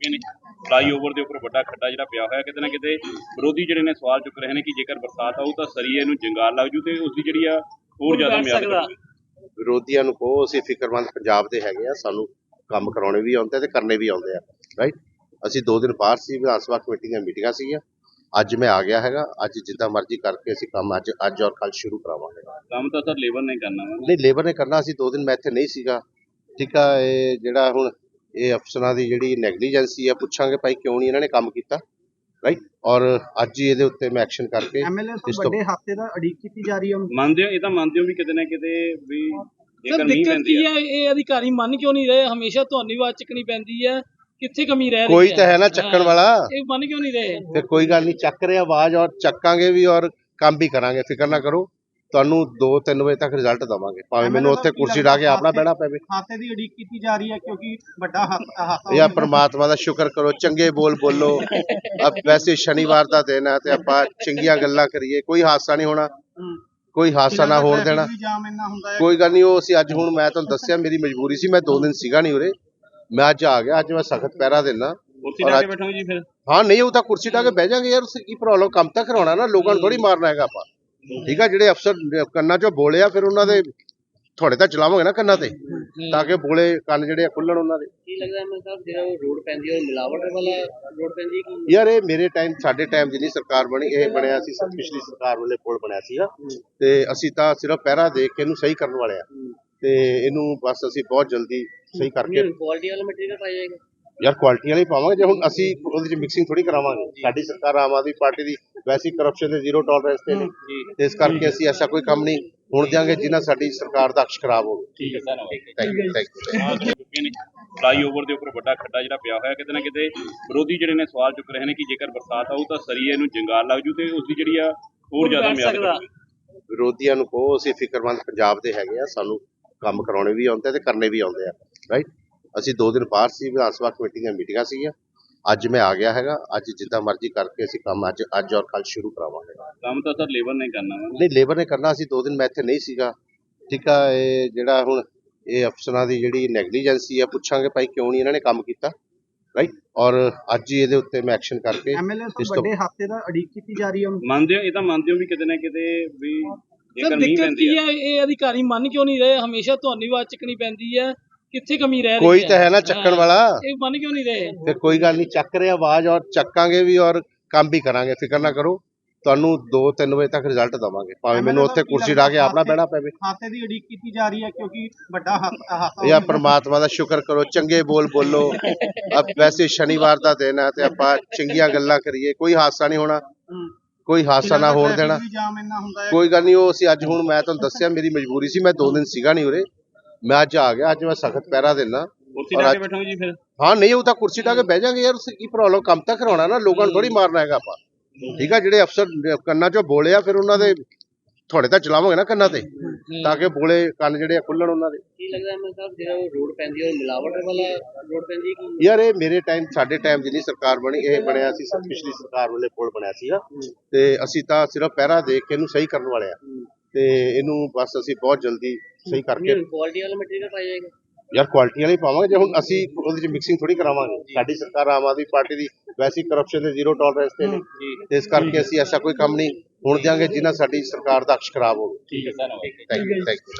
ਚੁੱਕੇ ਨੇ। ਫਲਾਈਓਵਰ ਦੇ ਉੱਪਰ ਵੱਡਾ ਖੱਡਾ ਜਿਹੜਾ ਪਿਆ ਹੋਇਆ ਕਿਤੇ ਨਾ ਕਿਤੇ ਵਿਰੋਧੀ ਜਿਹੜੇ ਨੇ ਸਵਾਲ ਚੁੱਕ ਰਹੇ ਨੇ ਕਿ ਜੇਕਰ ਬਰਸਾਤ ਆਊ ਤਾਂ ਸਰੀਏ ਨੂੰ ਜੰਗਾਲ ਲੱਗ ਜੂ ਤੇ ਉਸ ਦੀ ਜਿਹੜੀ ਆ ਹੋਰ ਜ਼ਿਆਦਾ ਮਿਆਦ ਵਿਰੋਧੀਆਂ ਨੂੰ ਕਹੋ ਅਸੀਂ ਫਿਕਰਮੰਦ ਪੰਜਾਬ ਦੇ ਹੈਗੇ ਆ ਸਾਨੂੰ ਕੰਮ ਕਰਾਉਣੇ ਵੀ ਆਉਂਦੇ ਤੇ ਕਰਨੇ ਵੀ ਆਉਂਦੇ ਆ ਰਾਈਟ ਅਸੀਂ ਦੋ ਦਿਨ ਬਾਹਰ ਸੀ ਵਿਧਾਨ ਸਭਾ ਕਮੇਟੀ ਦੀਆਂ ਮੀਟਿੰਗਾਂ ਸੀਗੀਆਂ। ਅੱਜ ਮੈਂ ਆ ਗਿਆ ਹੈਗਾ ਅੱਜ ਜਿੱਦਾਂ ਮਰਜ਼ੀ ਕਰਕੇ ਅਸੀਂ ਕੰਮ ਅੱਜ ਅੱਜ ਔਰ ਕੱਲ ਸ਼ੁਰੂ ਕਰਾਵਾਂਗੇ। ਕੰਮ ਤਾਂ ਸਰ ਲੇਬਰ ਨੇ ਕਰਨਾ। ਨਹੀਂ ਲੇਬਰ ਨੇ ਕਰਨਾ ਸੀ ਦੋ ਦਿਨ ਮੈਂ ਇੱਥੇ ਨਹੀਂ ਸੀਗਾ। ਠੀਕ ਆ ਇਹ ਜਿਹੜਾ ਹੁਣ ਇਹ ਅਫਸਰਾਂ ਦੀ ਜਿਹੜੀ ਨੈਗਲੀਜੈਂਸੀ ਆ ਪੁੱਛਾਂਗੇ ਭਾਈ ਕਿਉਂ ਨਹੀਂ ਇਹਨਾਂ ਨੇ ਕੰਮ ਕੀਤਾ ਰਾਈਟ ਔਰ ਅੱਜ ਹੀ ਇਹਦੇ ਉੱਤੇ ਮੈਂ ਐਕਸ਼ਨ ਕਰਕੇ ਐਮਐਲਏ ਇਸ ਤੋਂ ਵੱਡੇ ਹਫ਼ਤੇ ਦਾ ਅੜੀਕ ਕੀਤੀ ਜਾ ਰਹੀ ਹੈ ਮੰਨਦੇ ਹੋ ਇਹ ਤਾਂ ਮੰਨਦੇ ਹੋ ਵੀ ਕਿਤੇ ਨਾ ਕਿਤੇ ਵੀ ਸਰ ਜੇਕਰ ਨਹੀਂ ਦਿੱਕਤ ਕੀ ਆ। ਹੈ ਇਹ ਅਧਿਕਾਰੀ ਮੰਨ ਕਿਉਂ ਨਹੀਂ ਰਹੇ? ਹਮੇਸ਼ਾ ਤੁਹਾਨੂੰ ਹੀ ਆਵਾਜ਼ ਚੱਕਣੀ ਪੈਂਦੀ ਹੈ। ਕਿੱਥੇ ਕਮੀ ਰਹਿ ਰਹੀ ਕੋਈ ਤਾਂ ਹੈ ਨਾ ਚੱਕਣ ਹਾਂ, ਵਾਲਾ। ਇਹ ਮੰਨ ਕਿਉਂ ਨਹੀਂ ਰਹੇ? ਤੇ ਕੋਈ ਗੱਲ ਨਹੀਂ ਚੱਕ ਰਹੇ ਆਵਾਜ਼ ਔਰ ਚੱਕਾਂਗੇ ਵੀ ਔਰ ਕੰਮ ਵੀ ਕਰਾਂਗੇ। ਫਿਕਰ ਨਾ ਕਰੋ। ਤੁਹਾਨੂੰ 2-3 ਵਜੇ ਤੱਕ ਰਿਜ਼ਲਟ ਦਵਾਂਗੇ। ਭਾਵੇਂ ਮੈਨੂੰ ਉੱਥੇ ਕੁਰਸੀ ਢਾ ਕੇ ਆਪਣਾ ਬਹਿਣਾ ਪਵੇ। ਹਾਸੇ ਦੀ ਅੜੀਕ ਕੀਤੀ ਜਾ ਰਹੀ ਹੈ ਕਿਉਂਕਿ ਵੱਡਾ ਹਾਸਾ ਹਾਸਾ ਜਾਂ ਪ੍ਰਮਾਤਮਾ ਦਾ ਸ਼ੁਕਰ ਕਰੋ ਚੰਗੇ ਬੋਲ ਬੋਲੋ। ਅਬ ਵੈਸੇ ਸ਼ਨੀਵਾਰ ਦਾ ਦਿਨ ਹੈ ਤੇ ਆਪਾਂ ਚੰਗੀਆਂ ਗੱਲਾਂ ਕਰੀਏ। ਕੋਈ ਹਾਦਸਾ ਨਹੀਂ ਹੋਣਾ। ਕੋਈ ਹਾਦਸਾ ਨਾ ਹੋਣ ਦੇਣਾ। ਕੋਈ ਗੱਲ ਨਹੀਂ ਉਹ ਅਸੀਂ ਅੱਜ ਹੁਣ ਮੈਂ ਤੁਹਾਨੂੰ ਦੱਸਿਆ ਮੇਰੀ ਮਜਬੂਰੀ ਸੀ ਮੈਂ ਦੋ ਦਿਨ ਸੀਗਾ ਨਹੀਂ ਉਰੇ। ਮੈਂ ਅੱਜ ਆ ਗਿਆ ਅੱਜ ਮੈਂ ਸਖਤ ਪਹਿਰਾ ਦੇਣਾ ਕੇ ਬੈਠੋਗੇ ਜੀ ਫਿਰ? ਹਾਂ ਨਹੀਂ ਉਹ ਤਾਂ ਕੁਰਸੀ ਢਾ ਕੇ ਬਹਿ ਜਾਾਂਗੇ ਯਾਰ ਉਸ ਕੀ ਪ੍ਰੋਬਲਮ ਕੰਮ ਤਾਂ ਕਰਾਉਣਾ ਨਾ ਲੋਕਾਂ ਨੂੰ ਥੋੜੀ ਮਾਰਨਾ ਹੈਗਾ ਆਪਾਂ। ਠੀਕ ਆ ਜਿਹੜੇ ਅਫਸਰ ਕੰਨਾਂ ਚੋਂ ਬੋਲੇ ਆ ਫਿਰ ਉਹਨਾਂ ਦੇ ਥੋੜੇ ਤਾਂ ਚਲਾਵਾਂਗੇ ਨਾ ਕੰਨਾਂ ਤੇ ਤਾਂ ਕਿ ਬੋਲੇ ਕੰਨ ਜਿਹੜੇ ਖੁੱਲਣ ਉਹਨਾਂ ਦੇ। ਕੀ ਲੱਗਦਾ ਮੈਂ ਸਾਹਿਬ ਜਿਹੜਾ ਉਹ ਰੋਡ ਪੈਂਦੀ ਉਹ ਮਿਲਾਵਟ ਵਾਲਾ ਰੋਡ ਪੈਂਦੀ ਕਿ ਯਾਰ ਇਹ ਮੇਰੇ ਟਾਈਮ ਸਾਡੇ ਟਾਈਮ ਜਿੰਨੀ ਸਰਕਾਰ ਬਣੀ ਇਹ ਬਣਿਆ ਸੀ ਪਿਛਲੀ ਸਰਕਾਰ ਵੇਲੇ ਪੁਲ ਬਣਿਆ ਸੀਗਾ। ਤੇ ਅਸੀਂ ਤਾਂ ਸਿਰਫ ਪਹਿਰਾ ਦੇਖ ਕੇ ਇਹਨੂੰ ਸਹੀ ਕਰਨ ਵਾਲੇ ਆ। ਤੇ ਇਹਨੂੰ ਬਸ ਅਸੀਂ ਬਹੁਤ ਜਲਦੀ ਸਹੀ ਕਰਕੇ ਕੁਆਲਿਟੀ ਵਾਲਾ ਮਟੀਰੀਅਲ ਪਾਇਆ ਜਾਏਗਾ। ਯਾਰ ਕੁਆਲਿਟੀ ਵਾਲੀ ਪਾਵਾਂਗੇ ਜੇ ਹੁਣ ਅਸੀਂ ਉਹਦੇ ਚ ਮਿਕਸਿੰਗ ਥੋੜੀ ਕਰਾਵਾਂਗੇ। ਸਾਡੀ ਸਰਕਾਰ ਆਮ ਆਦਮੀ ਪਾਰਟੀ ਦੀ ਵੈਸੀ ਕਰਪਸ਼ਨ ਦੇ ਜ਼ੀਰੋ ਟੋਲਰੈਂਸ ਤੇ ਨੇ ਤੇ ਇਸ ਕਰਕੇ ਅਸੀਂ ਐਸਾ ਕੋਈ ਕੰਮ ਨਹੀਂ ਹੋਣ ਦਿਆਂਗੇ ਜਿਨ੍ਹਾਂ ਸਾਡੀ ਸਰਕਾਰ ਦਾ ਅਕਸ਼ ਖਰਾਬ ਹੋਵੇ। ਠੀਕ ਹੈ sir thank you thank you flyover ਦੇ ਉੱਪਰ ਵੱਡਾ ਖੱਡਾ ਜਿਹੜਾ ਪਿਆ ਹੋਇਆ ਕਿਤੇ ਨਾ ਕਿਤੇ ਵਿਰੋਧੀ ਜਿਹੜੇ ਨੇ ਸਵਾਲ ਚੁੱਕ ਰਹੇ ਨੇ ਕਿ ਜੇਕਰ ਬਰਸਾਤ ਆਊ ਤਾਂ ਸਰੀਏ ਨੂੰ ਜੰਗਾਲ ਲੱਗ ਜੂ ਤੇ ਉਸ ਦੀ ਜਿਹੜੀ ਆ ਹੋਰ ਜ਼ਿਆਦਾ ਮਿਆਦ ਵਿਰੋਧੀਆਂ ਨੂੰ ਕਹੋ ਅਸੀਂ ਫਿਕਰਮੰਦ ਪੰਜਾਬ ਦੇ ਹੈਗੇ ਆ ਸਾਨੂੰ ਕੰਮ ਕਰਾਉਣੇ ਵੀ ਆਉਂਦੇ ਆ ਤੇ ਕਰਨੇ ਵੀ ਆਉਂਦੇ ਆ ਰਾਈਟ ਅਸੀਂ ਦੋ ਦਿਨ ਬਾਹਰ ਸੀ ਵਿਧਾਨ ਸਭਾ ਕਮੇਟੀ ਦੀਆਂ ਮੀਟਿੰਗਾਂ ਸੀਗੀਆਂ। ਅੱਜ ਮੈਂ ਆ ਗਿਆ ਹੈਗਾ ਅੱਜ ਜਿੱਦਾਂ ਮਰਜ਼ੀ ਕਰਕੇ ਅਸੀਂ ਕੰਮ ਅੱਜ ਅੱਜ ਔਰ ਕੱਲ ਸ਼ੁਰੂ ਕਰਾਵਾਂਗੇ। ਕੰਮ ਤਾਂ ਸਰ ਲੇਬਰ ਨੇ ਕਰਨਾ ਵਾ ਨਹੀਂ ਲੇਬਰ ਨੇ ਕਰਨਾ ਸੀ ਦੋ ਦਿਨ ਮੈਂ ਇੱਥੇ ਨਹੀਂ ਸੀਗਾ। ਠੀਕ ਆ ਇਹ ਜਿਹੜਾ ਹੁਣ ਇਹ ਅਫਸਰਾਂ ਦੀ ਜਿਹੜੀ ਨੈਗਲੀਜੈਂਸੀ ਆ ਪੁੱਛਾਂਗੇ ਭਾਈ ਕਿਉਂ ਨਹੀਂ ਇਹਨਾਂ ਨੇ ਕੰਮ ਕੀਤਾ ਰਾਈਟ ਔਰ ਅੱਜ ਹੀ ਇਹਦੇ ਉੱਤੇ ਮੈਂ ਐਕਸ਼ਨ ਕਰਕੇ ਐਮਐਲਏ ਤੋਂ ਵੱਡੇ ਹਫ਼ਤੇ ਦਾ ਅੜੀਕ ਕੀਤੀ ਜਾ ਰਹੀ ਹੈ ਮੰਨਦੇ ਹੋ ਇਹ ਤਾਂ ਮੰਨਦੇ ਹੋ ਵੀ ਕਿਤੇ ਨਾ ਕਿਤੇ ਵੀ ਜੇਕਰ ਨਹੀਂ ਪੈਂਦੀ ਹੈ? ਇਹ ਅਧਿਕਾਰੀ ਮੰਨ ਕਿਉਂ ਨਹੀਂ ਰਹੇ? ਹਮੇਸ਼ਾ ਤੁਹਾਨੂੰ ਹੀ ਆਵਾਜ਼ ਚੱਕਣੀ ਪੈਂਦੀ ਹੈ। ਕਿੱਥੇ ਕਮੀ ਰਹਿ ਰਹੀ ਕੋਈ ਤਾਂ ਹੈ ਨਾ ਚੱਕਣ ਵਾਲਾ। ਇਹ ਮੰਨ ਕਿਉਂ ਨਹੀਂ ਰਹੇ? ਤੇ ਕੋਈ ਗੱਲ ਨਹੀਂ ਚੱਕ ਰਹੇ ਆਵਾਜ਼ ਔਰ ਚੱਕਾਂਗੇ ਵੀ ਔਰ ਕੰਮ ਵੀ ਕਰਾਂਗੇ। ਫਿਕਰ ਨਾ ਕਰੋ ਤੁਹਾਨੂੰ 2-3 ਵਜੇ ਤੱਕ ਰਿਜ਼ਲਟ ਦਵਾਂਗੇ। ਭਾਵੇਂ ਮੈਨੂੰ ਉੱਥੇ ਕੁਰਸੀ ਢਾ ਕੇ ਆਪਣਾ ਬਹਿਣਾ ਪਵੇ। ਹਾਸੇ ਦੀ ਅੜੀਕ ਕੀਤੀ ਜਾ ਰਹੀ ਹੈ ਕਿਉਂਕਿ ਵੱਡਾ ਹਾਸਾ ਹਾਸਾ ਜਾਂ ਪ੍ਰਮਾਤਮਾ ਦਾ ਸ਼ੁਕਰ ਕਰੋ ਚੰਗੇ ਬੋਲ ਬੋਲੋ। ਅਬ ਵੈਸੇ ਸ਼ਨੀਵਾਰ ਦਾ ਦਿਨ ਹੈ ਤੇ ਆਪਾਂ ਚੰਗੀਆਂ ਗੱਲਾਂ ਕਰੀਏ। ਕੋਈ ਹਾਦਸਾ ਨਹੀਂ ਹੋਣਾ। ਕੋਈ ਹਾਦਸਾ ਨਾ ਹੋਣ ਦੇਣਾ। ਕੋਈ ਗੱਲ ਨਹੀਂ ਉਹ ਅਸੀਂ ਅੱਜ ਹੁਣ ਮੈਂ ਤੁਹਾਨੂੰ ਦੱਸਿਆ ਮੇਰੀ ਮਜਬੂਰੀ ਸੀ ਮੈਂ ਦੋ ਦਿਨ ਸੀਗਾ ਨਹੀਂ ਉਰੇ। ਮੈਂ ਅੱਜ ਆ ਗਿਆ ਅੱਜ ਮੈਂ ਸਖਤ ਪਹਿਰਾ ਦੇਣਾ ਔਰ ਜਾ ਕੇ ਬੈਠੋਗੇ ਜੀ ਫਿਰ? ਹਾਂ ਨਹੀਂ ਉਹ ਤਾਂ ਕੁਰਸੀ ਢਾ ਕੇ ਬਹਿ ਜਾਾਂਗੇ ਯਾਰ ਉਸ ਕੀ ਪ੍ਰੋਬਲਮ ਕੰਮ ਤਾਂ ਕਰਾਉਣਾ ਨਾ ਲੋਕਾਂ ਨੂੰ ਥੋੜੀ ਮਾਰਨਾ ਹੈਗਾ ਆਪਾਂ। ਠੀਕ ਆ ਜਿਹੜੇ ਅਫਸਰ ਕੰਨਾਂ ਚੋਂ ਬੋਲੇ ਆ ਫਿਰ ਉਹਨਾਂ ਦੇ ਥੋੜੇ ਤਾਂ ਚਲਾਵਾਂਗੇ ਨਾ ਕੰਨਾਂ ਤੇ ਤਾਂ ਕਿ ਬੋਲੇ ਕੰਨ ਜਿਹੜੇ ਆ ਖੁੱਲਣ ਉਹਨਾਂ ਦੇ। ਕੀ ਲੱਗਦਾ ਮੈਂ ਸਾਹਿਬ ਜਿਹੜਾ ਉਹ ਰੋਡ ਪੈਂਦੀ ਹੈ ਉਹ ਮਿਲਾਵਟ ਵਾਲਾ ਰੋਡ ਪੈਂਦੀ ਯਾਰ ਇਹ ਮੇਰੇ ਟਾਈਮ ਸਾਡੇ ਟਾਈਮ ਜਿੰਨੀ ਸਰਕਾਰ ਬਣੀ ਇਹ ਬਣਿਆ ਸੀ ਸਭ ਪਿਛਲੀ ਸਰਕਾਰ ਵੇਲੇ ਪੁਲ ਬਣਿਆ ਸੀਗਾ। ਤੇ ਅਸੀਂ ਤਾਂ ਸਿਰਫ ਪਹਿਰਾ ਦੇਖ ਕੇ ਇਹਨੂੰ ਸਹੀ ਕਰਨ ਵਾਲੇ ਆ। ਤੇ ਇਹਨੂੰ ਬਸ ਅਸੀਂ ਬਹੁਤ ਜਲਦੀ ਸਹੀ ਕਰਕੇ ਕੁਆਲਿਟੀ ਵਾਲਾ ਮਟੀਰੀਅਲ ਪਾਇਆ ਜਾਏਗਾ। ਯਾਰ ਕੁਆਲਿਟੀ ਵਾਲੀ ਪਾਵਾਂਗੇ ਜੇ ਹੁਣ ਅਸੀਂ ਉਹਦੇ ਚ ਮਿਕਸਿੰਗ ਥੋੜੀ ਕਰਾਵਾਂਗੇ। ਸਾਡੀ ਸਰਕਾਰ ਆਮ ਆਦਮੀ ਪਾਰਟੀ ਦੀ ਵੈਸੀ ਕਰਪਸ਼ਨ ਦੇ ਜ਼ੀਰੋ ਟੋਲਰੈਂਸ ਤੇ ਨੇ ਤੇ ਇਸ ਕਰਕੇ ਅਸੀਂ ਐਸਾ ਕੋਈ ਕੰਮ ਨਹੀਂ ਹੋਣ ਦਿਆਂਗੇ ਜਿਨ੍ਹਾਂ ਸਾਡੀ ਸਰਕਾਰ ਦਾ ਅਕਸ਼ ਖਰਾਬ ਹੋਵੇ। ਠੀਕ ਹੈ sir thank you thank you